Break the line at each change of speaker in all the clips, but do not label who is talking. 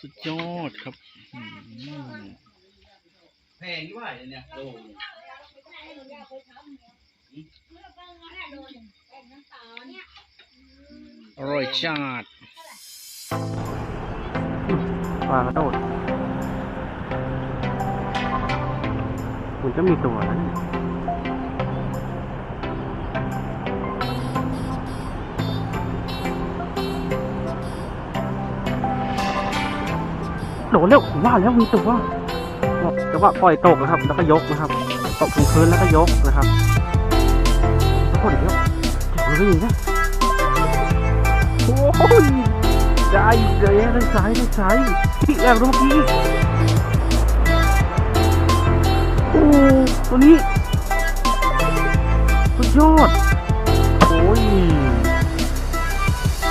สุดยอดครับ
แพงที่ว่าเนี่ยโล
อร่อยจัด
ปลากระโดดมันก็มีตัวนะ ดดเร็วผมว่าแล้วมีตัวจังหวะปล่อยตกนะครับ แล้วก็ยกนะครับตกถึงพื้นแล้วก็ยกนะครับโอ้โหเดี๋ยวเดี๋ยวเลยนะโอ้ยได้เลยได้สายได้สายพี่แอบดูพี่โอ้ตัวนี้สุดยอดโอ้ย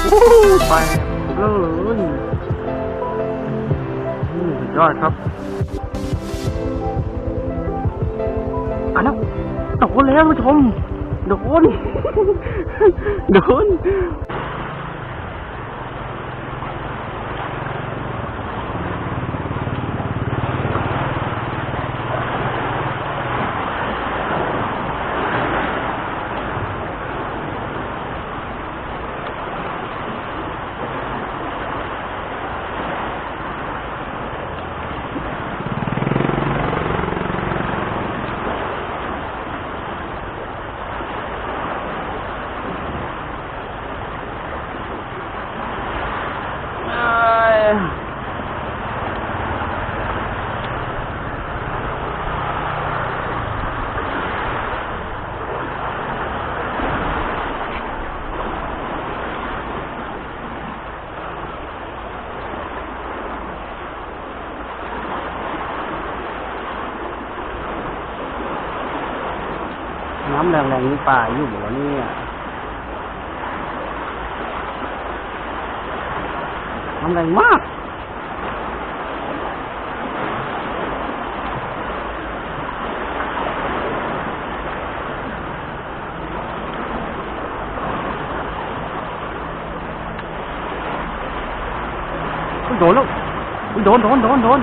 โอ้ไปเลย ยอดครับอะแล้วโดนแล้วผู้ชมโดนโดน น้ำแรงๆนี่ป่าอยู่บ่เนี่ยน้ำแรงมากโดนแล้วอุ๊ยโดนโดนโดนโดน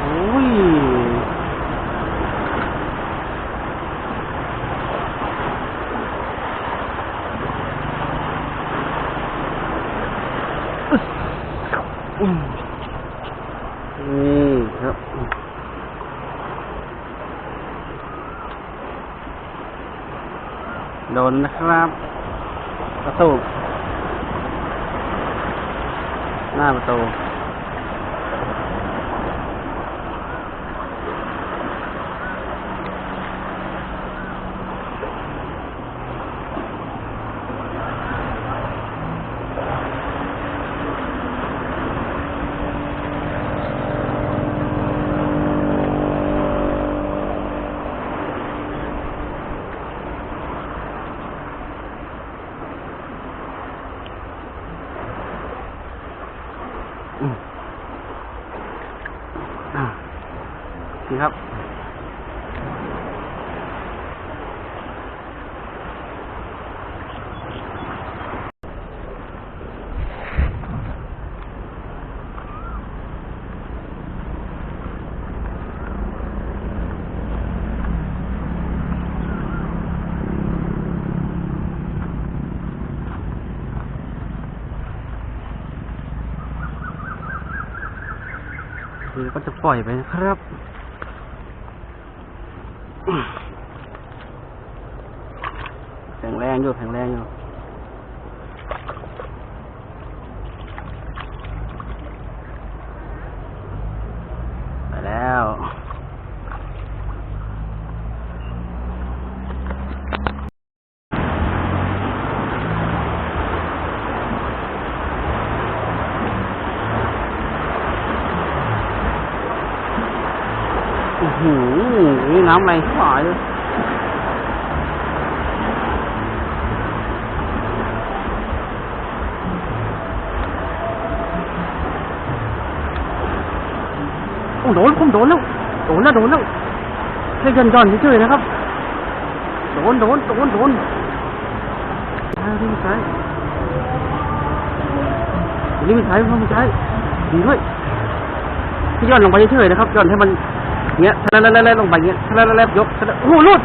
โอ้ย อืม นี่ครับโดนนะครับประตูหน้าประตู ก็จะปล่อยไปนะครับ แข็งแรงอยู่แข็งแรงอยู่ ไปแล้ว โอ้โห น้ำแรงที่หายโอ้ดนผมโดนแล้วโดนแล้วโดนแล้วแค่ยันย่อนเฉยๆนะครับ โดนโดนโดนโดนซ้ายที่ซ้ายอันนี้ไม่ใช่ไม่ใช่ดีด้วยที่ย่อนลงไปเฉยๆนะครับย่อนให้มัน เงี้ยทะเลาะลงไปเงี้ยทะเลาะยกโอ้โหรุด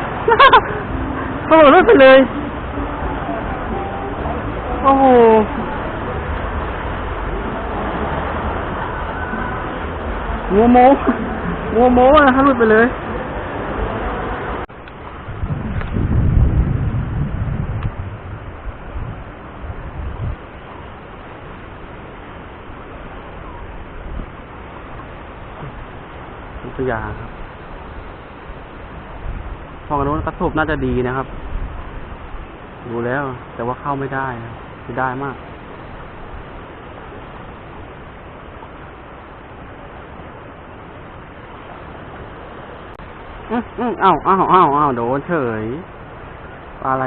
โอ้โหรุดไปเลย โอ้โหงูโมงูโมนะครับรุดไปเลย ยาครับห้องอนุกระสูบน่าจะดีนะครับ ดูแล้ว แต่ว่าเข้าไม่ได้นะเสียดายมาก อืมอืมอ้าเอ้าเอ้าเอ้าวโดนเฉย อะไร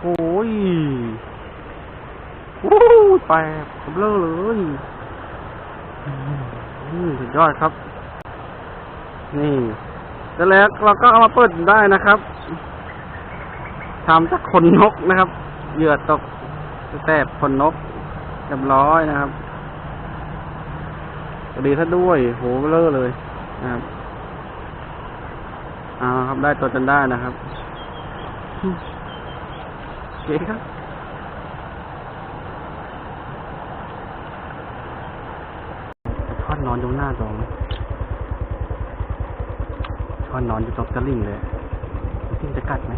โอ้ย แปกผมเลอเลยอืมสุดยอดครับ นี่แล้วแล้วเราก็เอามาเปิดได้นะครับทำจากขนนกนะครับ เหยื่อตกแสบขนนกเรียบร้อยนะครับดีซะด้วย โหเบลอเลยนะครับเอาครับได้ตัวจนได้นะครับโอเคครับ ช้อ นอนอยู่หน้าตรงชอนนอนอยู่ตรงตะลิ่งเลยทิ้งจะกัดไหม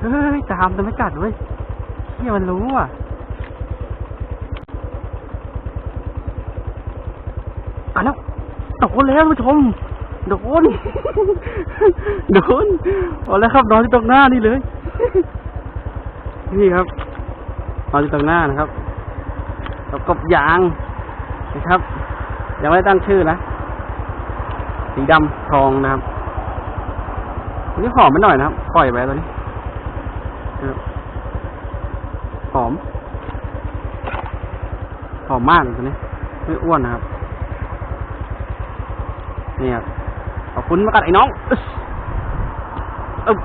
เฮ้ยตามแต่ไม่กัดเว้ยเฮียมันรู้อะอะแล้วโดนแล้วท่านผู้ชมโดนโดนเอาแล้วครับนอนอยู่ตรงหน้านี่เลย นี่ครับ นอนอยู่ตรงหน้านะครับกับกบยางนะครับ ยังไม่ได้ตั้งชื่อนะ สีดำทองนะครับอันนี้หอมไปหน่อยนะครับ ปล่อยไปตัวนี้หอม หอมมากเลยตัวนี้ ไม่อ้วนนะครับ นี่ครับขอบคุณมากัดไอ้น้องอึ๊บ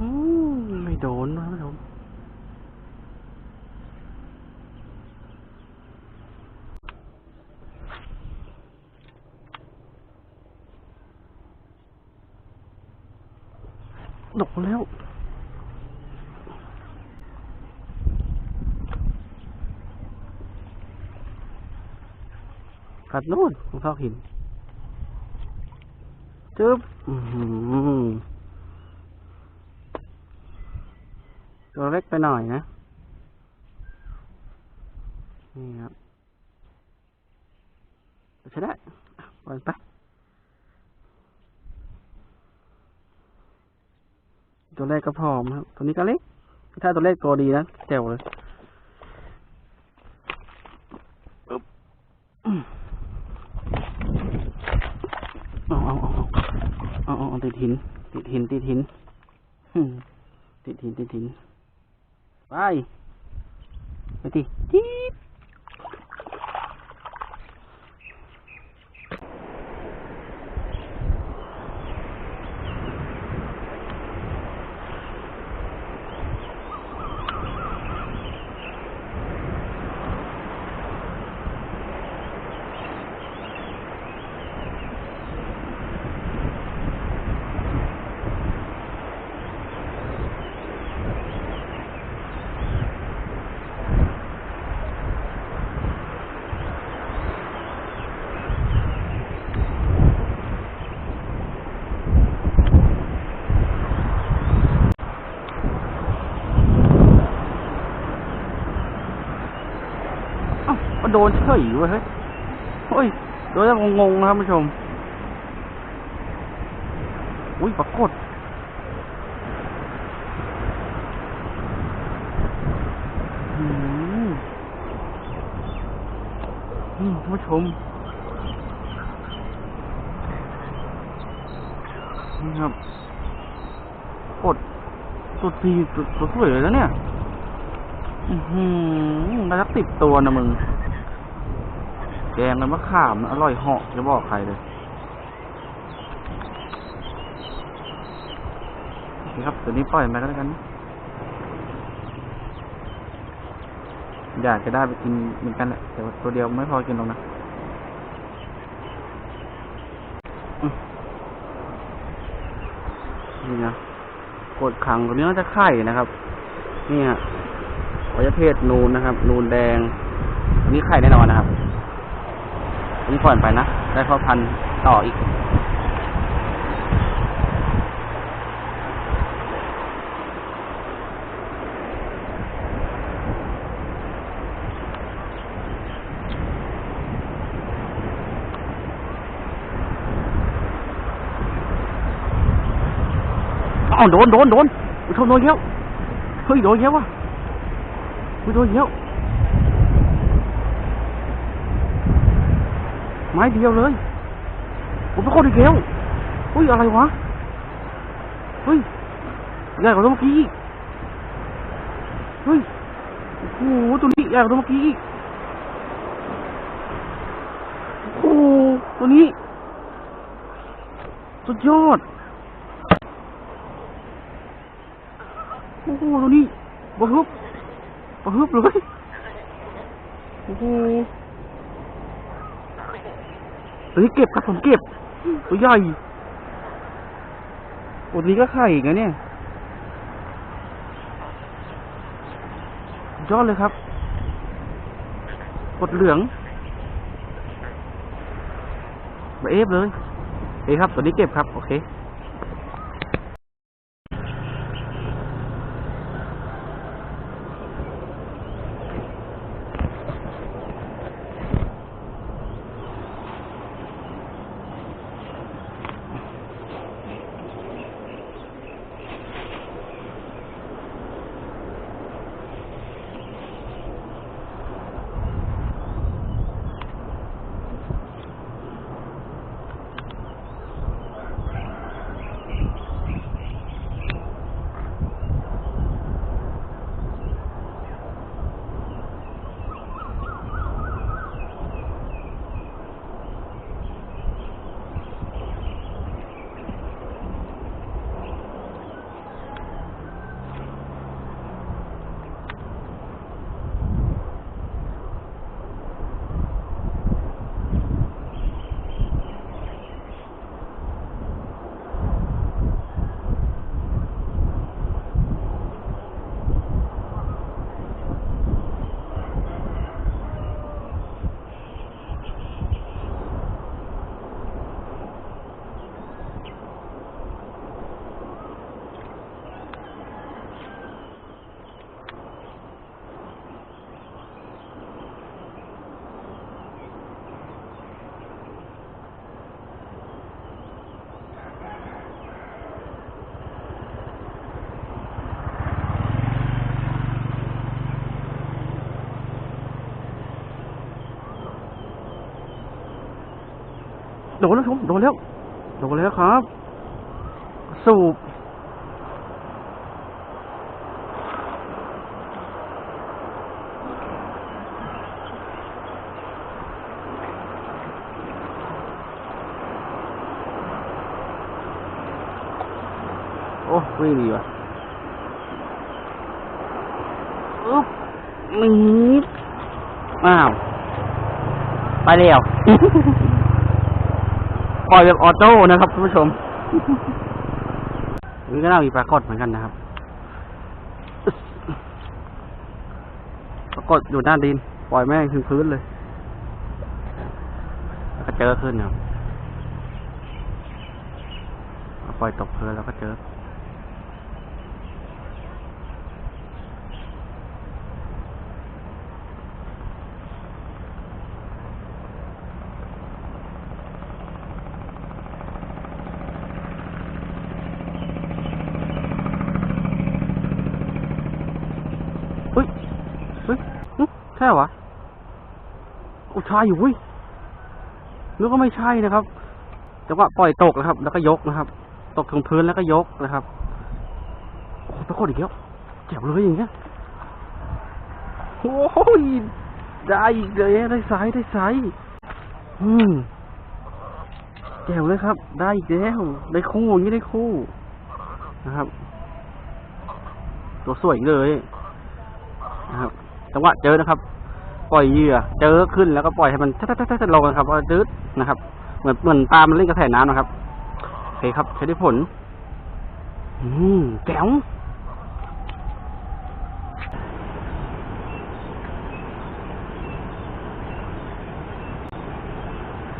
อืมไม่โดนนะท่านผู้ชมดกแล้ว กัดโน่นของเขาหินจึ๊บตัวเล็กไปหน่อยนะ นี่ครับใช้ได้อะปล่อยไปตัวแรกก็พร้อมครับ ตัวนี้ก็เล็ก ถ้าตัวเลขตัวดีนะแจ๋วเลยปึ๊บอืมเอาเอาเอาเอาเอาเอา ติดหิน ติดหิน ติดหิน ติดหิน ติดหิน ไป ไปดิจี๊ด ดนเฉยเว้ยเฮ้ยโอ้ยโดนแล้วงงๆนะครับผู้ชม อุ้ยปรากฏอืมอืมท่านผู้ชมนี่ครับกดตัวดีตัวสวยเลยนะเนี่ย อือหือน่าจะติดตัวนะมึง แกงมันมะขามนอร่อยเหาะจะบอกใครเลยครับตัวนี้ปล่อยไปก็แล้วกัน อยากจะได้ไปกินเหมือนกันแหละแต่ว่าตัวเดียวไม่พอกินหรอกนะนี่นะกดขังตัวนี้น่าจะไข่นะครับ นี่ยวัยเพศนูนนะครับ นูนแดง อันนี้ไข่แน่นอนนะครับ อันนี้ปล่อยไปนะ ได้พ่อพันต่ออีกอ้าวโดนโดนโดนอุ้ยโดนเยอะเฮ้ยโดนเยอะว่ะเฮ้ยโดนเยอะ ไม้เดียวเลย ผมเป็นคนอีกแล้วเฮ้ยอะไรวะเฮ้ยใหญ่กว่าตัวเมื่อกี้อีกเฮ้ยโอ้โหตัวนี้ใหญ่กว่าตัวเมื่อกี้อีกโอ้โหตัวนี้สุดยอดโอ้โหตัวนี้บะฮึบบะฮึบเลยโอ้โห ตัวนี้เก็บครับผมเก็บตัวใหญ่ตัวนี้ก็ไข่อีกนะเนี่ยยอดเลยครับ กดเหลืองเอฟเลยเอ้ครับตัวนี้เก็บครับ โอเค นแล้วชมโดนแล้วโดนแล้วครับ สูบโอ้วิ่งดีว่ะอึ๊บนี่อ้าว ไปแล้ว ปล่อยแบบออโต้นะครับท่านผู้ชมนี่ก็น่ามีปรากฏเหมือนกันนะครับ ปรากฏอยู่หน้าดิน ปล่อยแม่งถึงพื้นเลยแล้วก็เจอขึ้นครับเนาปล่อยตกพื้นแล้วก็เจอ เฮ้ย เฮ้ยหึ ใช่เหรอโอ้ใช่อยู่เว้ยนึกว่าไม่ใช่นะครับจังหวะปล่อยตกนะครับ แล้วก็ยกนะครับ ตกถึงพื้นแล้วก็ยกนะครับโอ้ปรากฏอีกแล้วเจ็บเลยอย่างเงี้ยโอ้ยได้อีกเลยได้สายได้สายอืมแจ๋วเลยครับ ได้อีกแล้วได้คู่อย่างนี้ได้คู่นะครับ ตัวสวยเลยนะครับ จังหวะเจอนะครับ ปล่อยเหยื่อ เจอขึ้นแล้วก็ปล่อยให้มันทัดๆๆๆลงนะครับว่าดืดนะครับ เหมือนเหมือนปลามันเล่นกระแสน้ำนะครับโอเคครับ ใช้ได้ผล อืมแจ๋ว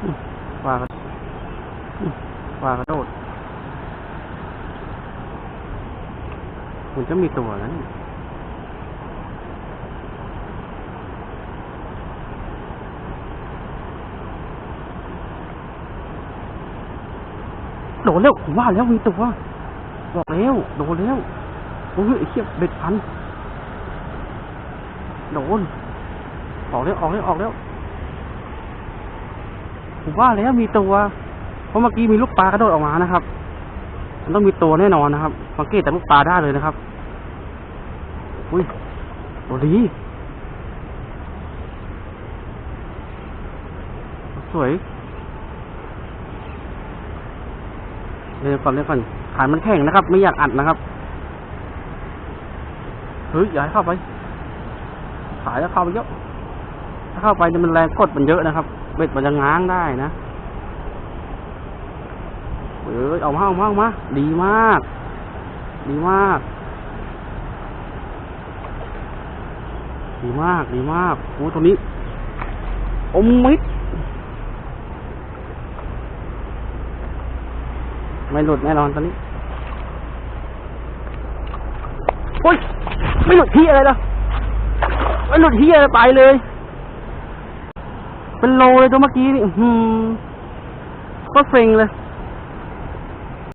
อืมปลากระปลากระโดดมันจะมีตัวนั้น นแล้วผมว่าแล้วมีตัวบอกแล้วโดนแล้วโอ้ยไอ้เหี้ยเบ็ดพันโดนออกแล้วออกแล้วออกแล้วผมว่าแล้วมีตัว เพราะเมื่อกี้มีลูกปลากระโดดออกมานะครับ มันต้องมีตัวแน่นอนนะครับสังเกตแต่ลูกปลาได้เลยนะครับ อุ้ยตัวดีสวย เรียก่อนเรียก่อนขายมันแข็งนะครับ ไม่อยากอัดนะครับเฮ้ยอย่าให้เข้าไปขายแล้วเข้าไปเยอะถ้าเข้าไปเนี่ยมันแรงกดมันเยอะนะครับ เบ็ดมันจะง้างได้นะเฮ้ยเอามาเอามาเอามาดีมาก ดีมาก ดีมาก ดีมากโอ้ตัวนี้ อมมิด ไม่หลุดแน่นอนตอนนี้โอ้ยไม่หลุดที่อะไรล่ะไม่หลุดที่อะไรไปเลย เป็นโลเลยตัวเมื่อกี้นี่หือก็เซ็งเลย